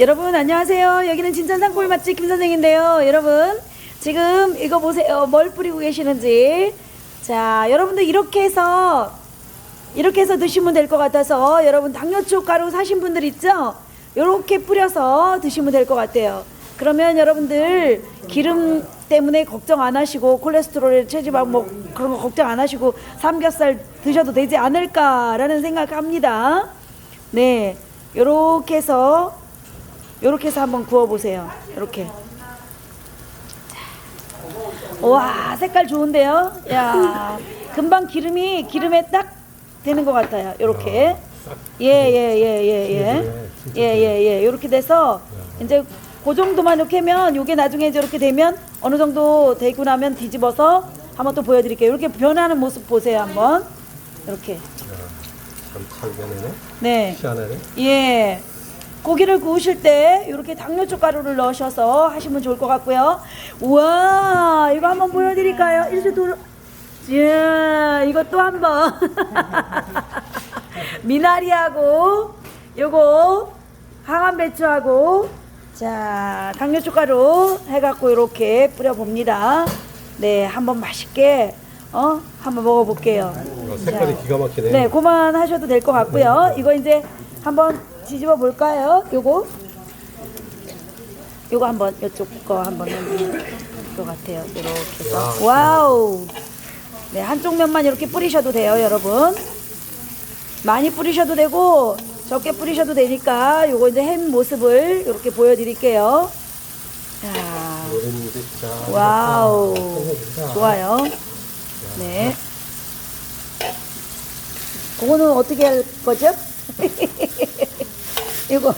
여러분 안녕하세요. 여기는 진천 산골 맛집 김 선생인데요. 여러분 지금 이거 보세요. 뭘 뿌리고 계시는지. 자, 여러분들 이렇게 해서 이렇게 해서 드시면 될 것 같아서 여러분 당뇨초 가루 사신 분들 있죠? 이렇게 뿌려서 드시면 될 것 같아요. 그러면 여러분들 기름 때문에 걱정 안 하시고 콜레스테롤, 체지방 뭐 그런 거 걱정 안 하시고 삼겹살 드셔도 되지 않을까라는 생각합니다. 네, 요렇게 해서 요렇게 해서 한번 구워 보세요. 이렇게. 와, 색깔 좋은데요? 야, 금방 기름이 기름에 딱 되는 것 같아요. 요렇게. 예, 예, 예, 예, 예. 예, 예, 예. 요렇게 돼서 이제 그 정도만 이렇게 하면 요게 나중에 이렇게 되면 어느 정도 되고 나면 뒤집어서 한번 또 보여드릴게요. 이렇게 변하는 모습 보세요, 한번. 이렇게. 참잘 되네. 네. 희한하네. 예. 고기를 구우실 때 이렇게 당뇨초 가루를 넣으셔서 하시면 좋을 것 같고요. 우와, 이거 한번 보여드릴까요? 일주 도로. 예, 이거 또 한번. 미나리하고 요거 항암 배추하고 자 당뇨초 가루 해갖고 이렇게 뿌려봅니다. 네, 한번 맛있게 어 한번 먹어볼게요. 이거 색깔이 자. 기가 막히네. 네, 그만 하셔도 될 것 같고요. 이거 이제 한번 뒤집어 볼까요? 요거 요거 한번 이쪽 거 한번 될것 같아요. 이렇게 해서 와우. 네, 한쪽 면만 이렇게 뿌리셔도 돼요, 여러분. 많이 뿌리셔도 되고 적게 뿌리셔도 되니까 요거 이제 햄 모습을 이렇게 보여드릴게요. 자. 와우, 좋아요. 네. 그거는 어떻게 할 거죠? 이거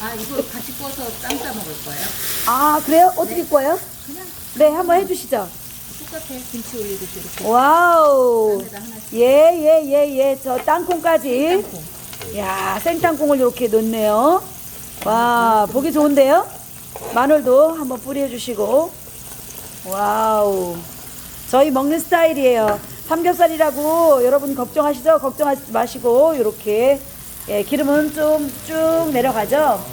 아 이거 같이 구워서 쌈 싸 먹을 거예요? 아 그래요? 어떻게 꺼요? 그냥 네, 한번 해주시죠. 똑같아 김치 올리듯이 이렇게 와우. 쌈에다 하나씩 예, 예, 예, 예. 저 땅콩까지. 땅콩 야, 생땅콩을 이렇게 넣네요. 와, 보기 좋은데요? 마늘도 한번 뿌려주시고. 와우. 저희 먹는 스타일이에요. 삼겹살이라고 여러분 걱정하시죠? 걱정하지 마시고, 이렇게. 예, 기름은 좀 쭉 내려가죠?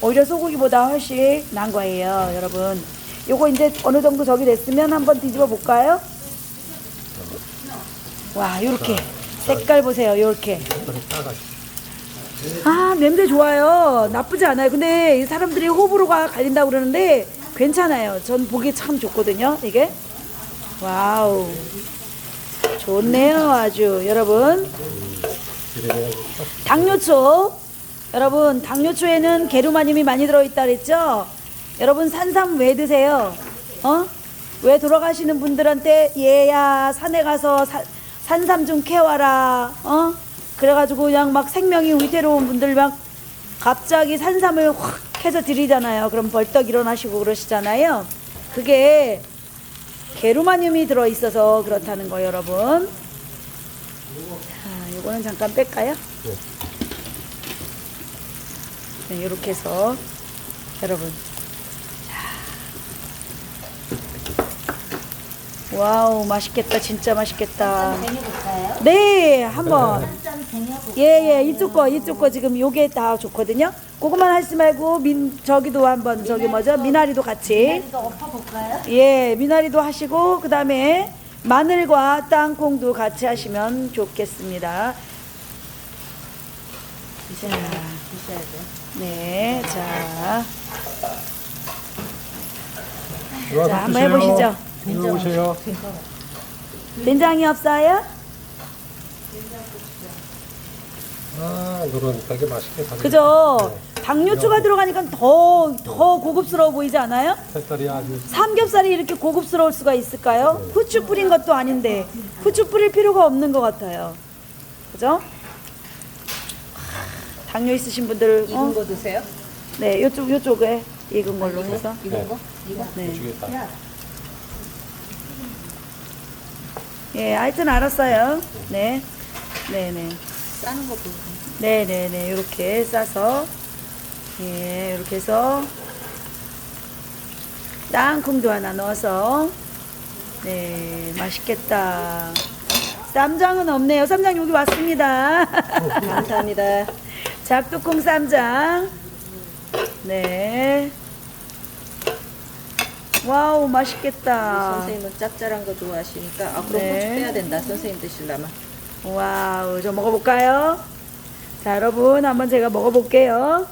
오히려 소고기보다 훨씬 난 거예요, 여러분. 요거 이제 어느 정도 저기 됐으면 한번 뒤집어 볼까요? 와, 요렇게. 색깔 보세요, 요렇게. 아 냄새 좋아요 나쁘지 않아요 근데 이 사람들이 호불호가 갈린다고 그러는데 괜찮아요 전 보기 참 좋거든요 이게 와우 좋네요 아주 여러분 당뇨초. 여러분 당뇨초에는 게르마늄이 많이 들어있다 그랬죠? 여러분 산삼 왜 드세요? 어? 왜 돌아가시는 분들한테 얘야 산에 가서 사- 산삼 좀 캐와라. 어? 그래가지고 그냥 막 생명이 위태로운 분들 막 갑자기 산삼을 확 해서 드리잖아요. 그럼 벌떡 일어나시고 그러시잖아요. 그게 게르마늄이 들어있어서 그렇다는 거예요 여러분 자, 요거는 잠깐 뺄까요? 네. 네, 이렇게 해서 여러분 자. 와우 맛있겠다 진짜 맛있겠다 쟁여볼까요? 네 한번 쌈 쟁여볼까요? 예 예 이쪽 거 이쪽 거 지금 요게 다 좋거든요 그거만 하지 말고 민 저기도 한번 저기 뭐죠 미나리도 같이 이거 엎어볼까요? 예 미나리도 하시고 그 다음에 마늘과 땅콩도 같이 하시면 좋겠습니다 자. 드셔야 돼 네, 자, 자, 한번. 해보시죠. 이리 오세요. 된장이 없어요? 아, 노른 되게 맛있게 다 그죠? 당뇨초가 들어가니까 더, 더 고급스러워 보이지 않아요? 색깔이 아주 삼겹살이 이렇게 고급스러울 수가 있을까요? 후추 뿌린 것도 아닌데, 후추 뿌릴 필요가 없는 것 같아요. 그죠? 당뇨 있으신 분들, 익은 어? 거 드세요? 네, 요쪽, 요쪽에 익은 걸로 해서. 익은 거? 이거? 네. 주겠다. 예, 하여튼 알았어요. 네. 네네. 싸는 거 보세요 네네네 이렇게 싸서 예 이렇게 해서 땅콩도 하나 넣어서 네 맛있겠다 쌈장은 없네요 쌈장 여기 왔습니다 감사합니다 작두콩 쌈장 네. 와우, 맛있겠다. 선생님은 짭짤한 거 좋아하시니까 아 그럼 네. 고추 빼야 된다 선생님 드시려면 와우, 저 먹어볼까요? 자, 여러분, 한번 제가 먹어볼게요.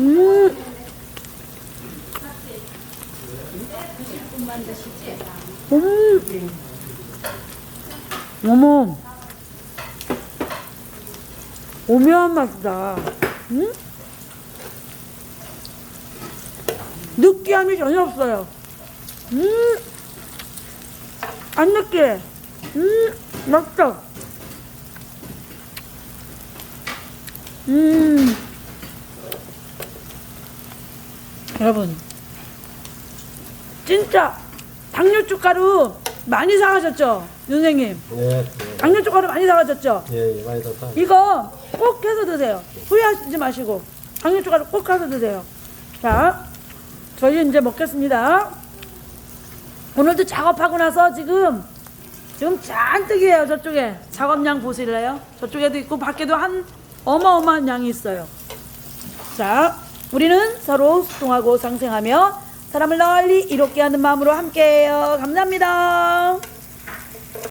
음. 음. 어머. 오묘한 맛이다. 음? 느끼함이 전혀 없어요. 음. 안 느끼해. 음, 맛있다. 음. 여러분, 진짜 당뇨축 가루 많이 사가셨죠? 선생님. 예, 예. 당뇨축 가루 많이 사가셨죠? 예, 예, 많이 더 이거 꼭 해서 드세요. 후회하시지 마시고. 당뇨축 가루 꼭 해서 드세요. 자, 저희 이제 먹겠습니다. 오늘도 작업하고 나서 지금 지금 잔뜩이에요 저쪽에 작업량 보실래요? 저쪽에도 있고 밖에도 한 어마어마한 양이 있어요. 자, 우리는 서로 소통하고 상생하며 사람을 널리 이롭게 하는 마음으로 함께해요. 감사합니다.